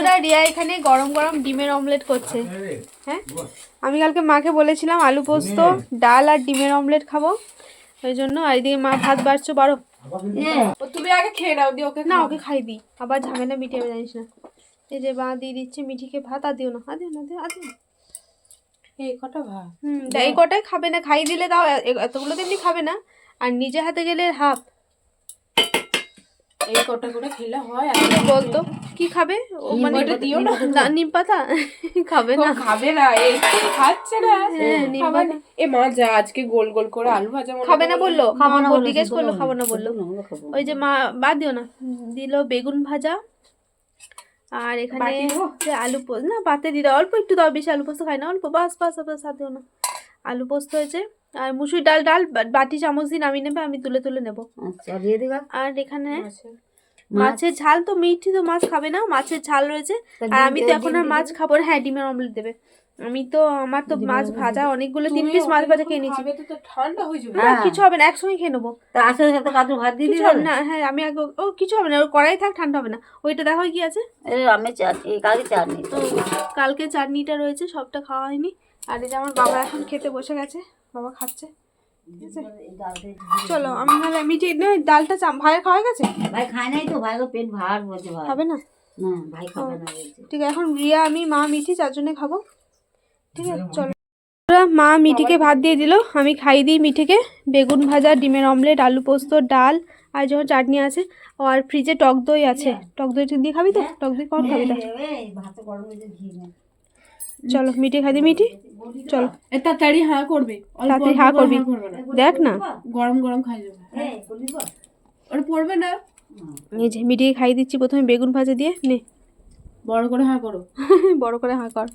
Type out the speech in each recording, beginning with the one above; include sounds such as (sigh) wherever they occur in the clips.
বন্ধুরা রিয়া এখানে গরম গরম ডিমের অমলেট করছে। হ্যাঁ? আমি কালকে মাকে বলেছিলাম আলু পোস্ত ডাল আর ডিমের অমলেট খাব। ওই জন্য আর এদিকে মা ভাত বাড়ছো বারো ও তুমি আগে খেয়ে নাও দিয়ে ওকে না ওকে খাই দিই। আবার ঝামেলা মিটিয়ে জানিস না। এই যে মা দিয়ে দিচ্ছে মিঠিকে ভাত আর দিও না আর দিও না দিও আর দিও এই কটা ভাত? হুম তা এই কটাই খাবে না খাই দিলে তাও এতগুলো তো এমনি খাবে না। আর নিজে হাতে গেলে হাফ। এই কটা করে খেলে হয় আর বলতো? কি খাবে? ও মানে দিও না। নিম পাতা? খাবে না। খাবে না এই খাচ্ছে না। হ্যাঁ, নিম পাতা। এ মা যা আজকে গোল গোল করে আলু ভাজা মনে খাবে না বলল? খাব না বলল, জিজ্ঞেস করল খাব না বলল। ওই যে মা বাদ দিও না। দিল বেগুন ভাজা। আর এখানে আলু পোস্ত না পাতে দিতে অল্প একটু দাও বেশি আলু পোস্ত খাই না। অল্প বাস বাস বাস আর দিও না। আলু পোস্ত হয়েছে। আর মুসুর ডাল ডাল বা- বাটি চামচ দিয়ে নামিয়ে নেবে আমি তুলে তুলে নেব। আচ্ছা আর এখানে আছে। মাছের ঝাল তো মিঠি তো মাছ খাবে না মাছের ঝাল রয়েছে। আর আমি তো এখন আর মাছ খাব না। হ্যাঁ ডিমের অমলেট দেবে। আমি তো আমার তো মাছ ভাজা অনেকগুলো তিন পিস মাছ ভাজা খেয়ে নিয়েছি। তো তো ঠান্ডা হয়ে যাবে। না। কিছু হবে না একসঙ্গে খেয়ে নেব। আসলে সাথে কাজু ভাত দিয়ে না হ্যাঁ আমি আগে ও কিছু হবে না ওর কড়াই থাক ঠান্ডা হবে না। ওইটা দেখো কি আছে? আমি চাটনি কালকে চাটনি। কালকে চাটনিটা রয়েছে সবটা খাওয়া হয়নি। আর এই যে আমার বাবা এখন খেতে বসে গেছে বাবা খাচ্ছে। চলো আমি নাহলে মিঠি না ডালটা চাম ভাইয়ের খাওয়া হয়ে গেছে? ভাই খায় নাই তো ভাই পেট ভার বলছে ভাই। খাবে না? না ভাই খাবে না ঠিক আছে এখন রিয়া আমি মা মিঠি চারজনে খাব। ঠিক আছে চলো। মা মিঠিকে ভাত দিয়ে দিল। আমি খাই দিই মিঠিকে। বেগুন ভাজা ডিমের অমলেট আলু পোস্ত ডাল আর যখন চাটনি আছে আর ফ্রিজে টক দই আছে। টক দই দিয়ে খাবি তো? টক দই কখন খাবি তা? চলো মিঠি খাই দিই মিঠি। চলো। তাড়াতাড়ি হ্যাঁ করবে। অল্প তাড়াতাড়ি হ্যাঁ করবি। দেখ না। গরম গরম খাই যাবে ওটা পড়বে না। এই যে মিঠিকে খাই দিচ্ছি প্রথমে বেগুন ভাজা দিয়ে নে। বড় করে হ্যাঁ করো। (laughs) বড় করে হাঁ কর।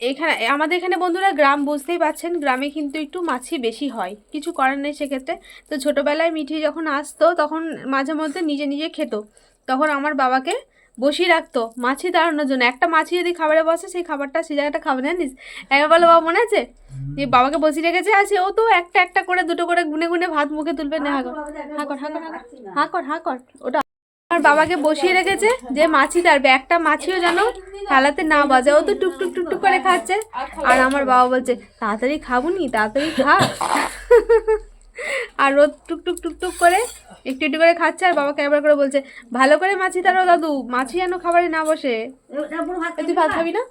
এখানে আমাদের এখানে বন্ধুরা গ্রাম বুঝতেই পারছেন গ্রামে কিন্তু একটু মাছি বেশি হয়। কিছু করার নেই সেক্ষেত্রে। তো ছোটোবেলায় মিঠি যখন আসতো তখন মাঝে মধ্যে নিজে নিজে খেত। তখন আমার বাবাকে বসিয়ে রাখতো। মাছি তাড়ানোর জন্য। একটা মাছি যদি খাবারে বসে, সেই খাবারটা, সেই জায়গাটা খাবে, জানিস? একবার বলো বাবা, মনে আছে? যে বাবাকে বসিয়ে রেখেছে আছে ও তো একটা একটা করে, দুটো করে গুনে গুনে ভাত মুখে তুলবে। না, হাঁ কর। হাঁ কর হাঁ কর হাঁ কর। হাঁ কর হাঁ কর। ওটা আমার বাবাকে বসিয়ে রেখেছে যে মাছি তারবে একটা মাছিও যেন থালাতে না বাজে। ও তো টুক টুক টুক টুক করে খাচ্ছে। আর আমার বাবা বলছে, তাড়াতাড়ি খাব নি, তাড়াতাড়ি খা। আর রোদ টুকটুক টুক টুক টুক করে একটু একটু করে খাচ্ছে আর বাবাকে একবার করে বলছে ভালো করে মাছি তারও দাদু মাছি যেন খাবারে না বসে। তুই ভাত খাবি না?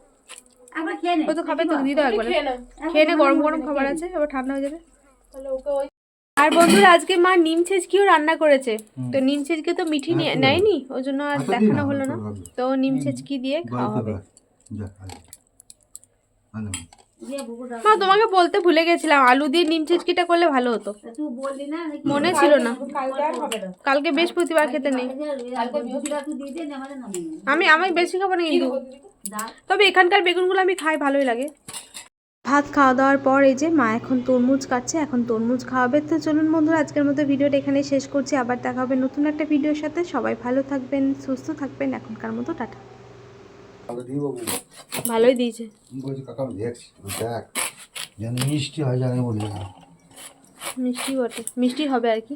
আমরা খেয়ে নে। ও তো খাবে তো দিদি দাও একবারে। খেয়ে নে গরম গরম খাবার আছে এবার ঠান্ডা হয়ে যাবে। তাহলে ওকে ওই আর বন্ধুরা আজকে মা নিম ছেচকিও রান্না করেছে। তো নিম ছেচকি তো মিঠি নিয়ে নেয়নি ওই জন্য আর দেখানো হলো না। তো নিম ছেচকি দিয়ে খাওয়া হবে। মা তোমাকে বলতে ভুলে গেছিলাম। আলু দিয়ে নিম ছেচকিটা করলে ভালো হতো। মনে ছিল না। কালকে বৃহস্পতিবার খেতে নেই। আমি আমি বেশি খাব না কিন্তু তবে এখানকার বেগুনগুলো আমি খাই ভালোই লাগে। ভাত খাওয়া দাওয়ার পর এই যে মা এখন তরমুজ কাটছে এখন তরমুজ খাওয়াবে। তো চলুন বন্ধুরা আজকের মতো ভিডিওটা এখানে শেষ করছি। আবার দেখা হবে নতুন একটা ভিডিওর সাথে। সবাই ভালো থাকবেন সুস্থ থাকবেন। এখনকার মতো টাটা। ভালোই দিয়েছে। বলছি কাকা আমি দেখছি দেখ যেন মিষ্টি হয় জানি বলি না। মিষ্টি বটে মিষ্টি হবে আর কি।